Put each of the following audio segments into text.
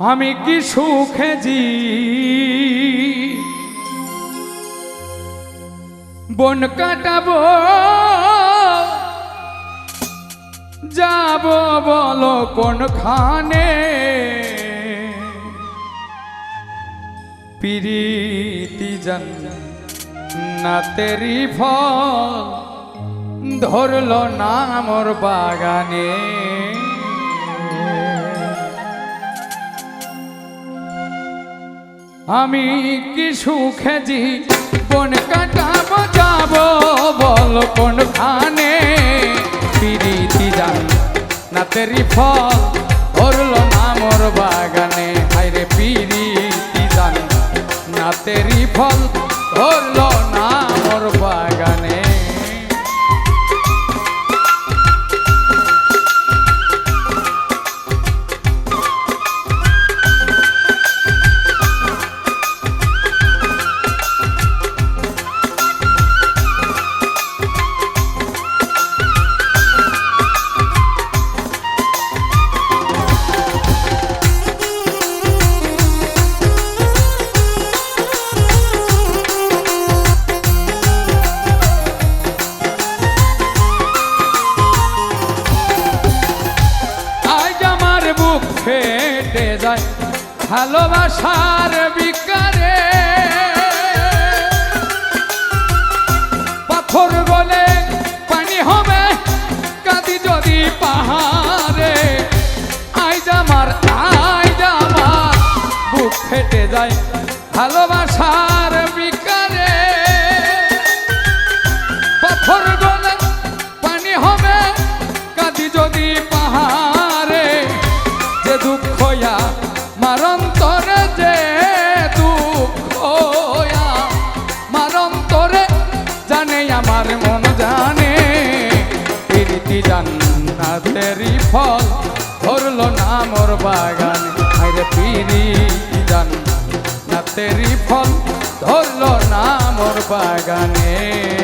আমি কি সুখে জি? বন কাটাবো, যাব বলো কোনখানে? পিরিতি জন না তেরি ফল, ধরল না মোর বাগানে। আমি কি সুখে জি বন কাটাবো, যাব বল কোন খানে পিরিতি জান না তেরি ফল অরল না মোর বাগানে। হাইরে পিরিতি জান না তেরি ফল ভালোবাসার বিকারে। পাথর বলে পানি হবে, কাঁদি যদি পাহাড়ে। আইজ আমার আইজ আমার, বুক ফেটে যায় ভালোবাসার জানে, আমার মন জানে। প্রীতি জান্নাতেরই ফল, ধরল না মোর বাগান। আরে পিরি জান্নাতেরই ফল, ধরল না মোর বাগানে।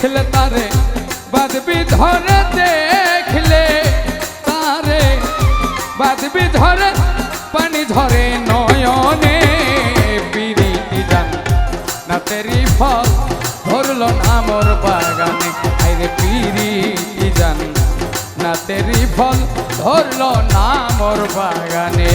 দেখলে তারে বাদবি ধরে দেখলে তারে। বাদবি ধরে পানি ধরে নয়নে, বিরিতি জান। না তেরি ফল ধরলো না মোর বাগানে, আইরে পিরিতি জান। না তেরি ফল ধরলো না মোর বাগানে।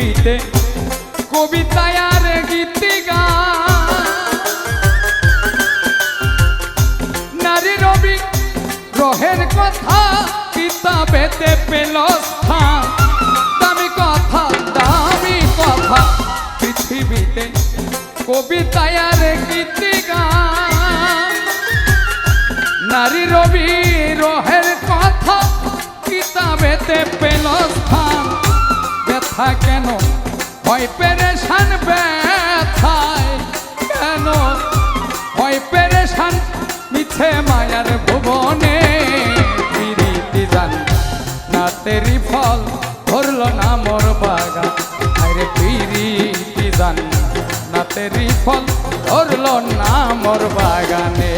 লিপিতে কবিতায় আর গীতিকা নারী রবি রহের কথা কিতাবেতে পেল স্থান। দামি কথা দামি কথা, পৃথিবীতে কবিতায় আর গীতিকা নারী রবি রহের কথা কিতাবেতে পেল স্থান। কেন? হয় পেরেশান ব্যথায় কেন? হয় পেরেশান মিছে মায়ার ভুবনে পিরিতি জান। না তেরি ফল ধরল না মোর বাগান। আরে পিরিতি জান না তেরি ফল ধরল না মোর বাগানে।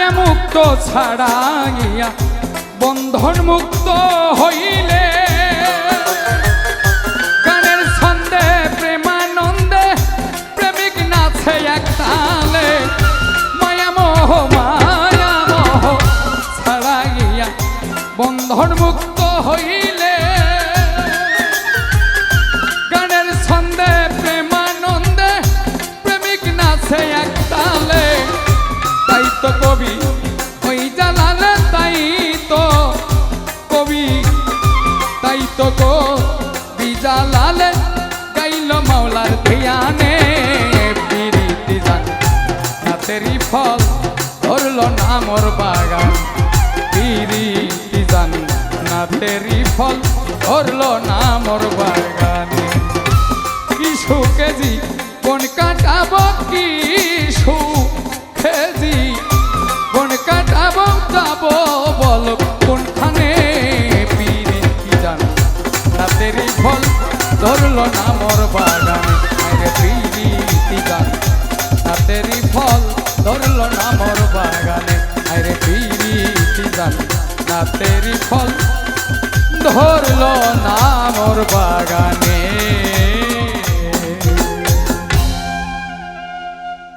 মায়া মুক্ত ছাড়াইয়া বন্ধন মুক্ত হইলে গানের ছন্দে, প্রেমানন্দে প্রেমিক নাচে এক তালে। মায়া মোহ মায়া মোহ ছাড়াইয়া বন্ধন মুক্ত ফল ধরল না মোর বাগান। পিরিতি জান নাতেরই ফল ধরল না মোর বাগানে। কিছু কেজি কোন কাটাব কেজি ধরলো না মোর বাগানে। আরে পিরি কি জান তাতেরই ফল। ধরলো না মোর বাগানে।